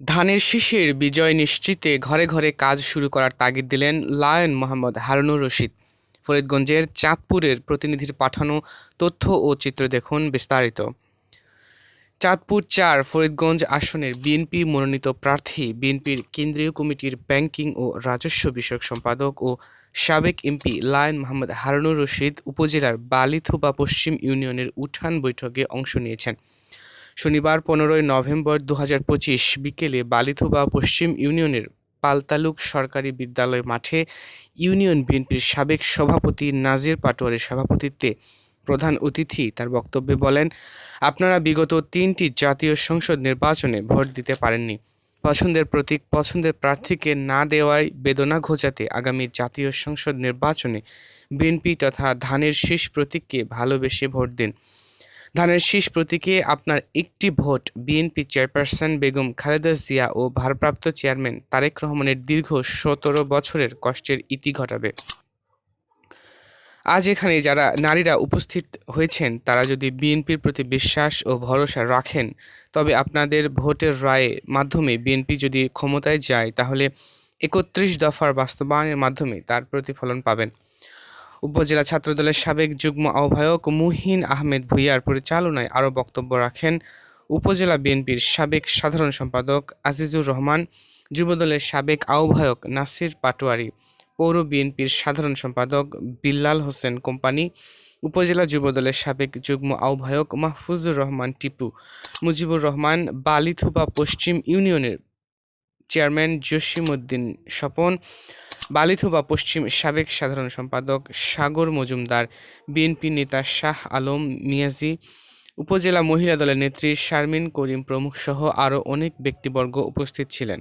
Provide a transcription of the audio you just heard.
ধানের শীষের বিজয় নিশ্চিতে ঘরে ঘরে কাজ শুরু করার তাগিদ দিলেন লায়ন মোহাম্মদ হারুনুর রশিদ। ফরিদগঞ্জের চাঁদপুরের প্রতিনিধির পাঠানো তথ্য ও চিত্র দেখুন বিস্তারিত। চাঁদপুর চার ফরিদগঞ্জ আসনের বিএনপি মনোনীত প্রার্থী, বিএনপির কেন্দ্রীয় কমিটির ব্যাংকিং ও রাজস্ব বিষয়ক সম্পাদক ও সাবেক এমপি লায়ন মোহাম্মদ হারুনুর রশিদ উপজেলার বালিথুবা পশ্চিম ইউনিয়নের উঠান বৈঠকে অংশ নিয়েছেন। শনিবার পনেরোই নভেম্বর দু হাজার পঁচিশ বিকেলে বালিথুবা পশ্চিম ইউনিয়নের পালতালুক সরকারি বিদ্যালয় মাঠে ইউনিয়ন বিএনপির সাবেক সভাপতি নাজির পাটোয়ারের সভাপতিত্বে প্রধান অতিথি তার বক্তব্যে বলেন, আপনারা বিগত তিনটি জাতীয় সংসদ নির্বাচনে ভোট দিতে পারেননি। পছন্দের প্রতীক, পছন্দের প্রার্থীকে না দেওয়ায় বেদনা ঘোচাতে আগামী জাতীয় সংসদ নির্বাচনে বিএনপি তথা ধানের শীষ প্রতীককে ভালোবেসে ভোট দিন। ধানের শীষ প্রতীকে আপনার একটি vote BNP chairperson Begum Khaleda Zia ও ভারপ্রাপ্ত চেয়ারম্যান তারেক রহমানের দীর্ঘ সতেরো বছরের কষ্টের ইতি ঘটাবে। আজ এখানে যারা নারীরা উপস্থিত হয়েছেন, তারা যদি বিএনপির প্রতি বিশ্বাস ও ভরসা রাখেন, তবে আপনাদের ভোটের রায়ে মাধ্যমে বিএনপি যদি ক্ষমতায় যায়, তাহলে একত্রিশ দফার বাস্তবায়নের মাধ্যমে তার প্রতিফলন পাবেন। উপজেলা ছাত্রদলের সাবেক যুগ্ম আহ্বায়ক মুহিন আহমেদ ভুইয়ার পরিচালনায় আরও বক্তব্য রাখেন উপজেলা বিএনপির সাবেক সাধারণ সম্পাদক আজিজুর রহমান, যুবদলের সাবেক আহ্বায়ক নাসির পাটোয়ারি, পৌর বিএনপির সাধারণ সম্পাদক বিল্লাল হোসেন কোম্পানি, উপজেলা যুবদলের সাবেক যুগ্ম আহ্বায়ক মাহফুজুর রহমান টিপু, মুজিবুর রহমান বালিথুবা পশ্চিম ইউনিয়নের চেয়ারম্যান জসিমউদ্দিন স্বপন, বালিথুবা পশ্চিম সাবেক সাধারণ সম্পাদক সাগর মজুমদার, বিএনপি নেতা শাহ আলম মিয়াজি, উপজেলা মহিলা দলের নেত্রী শারমিন করিম প্রমুখ সহ আরও অনেক ব্যক্তিবর্গ উপস্থিত ছিলেন।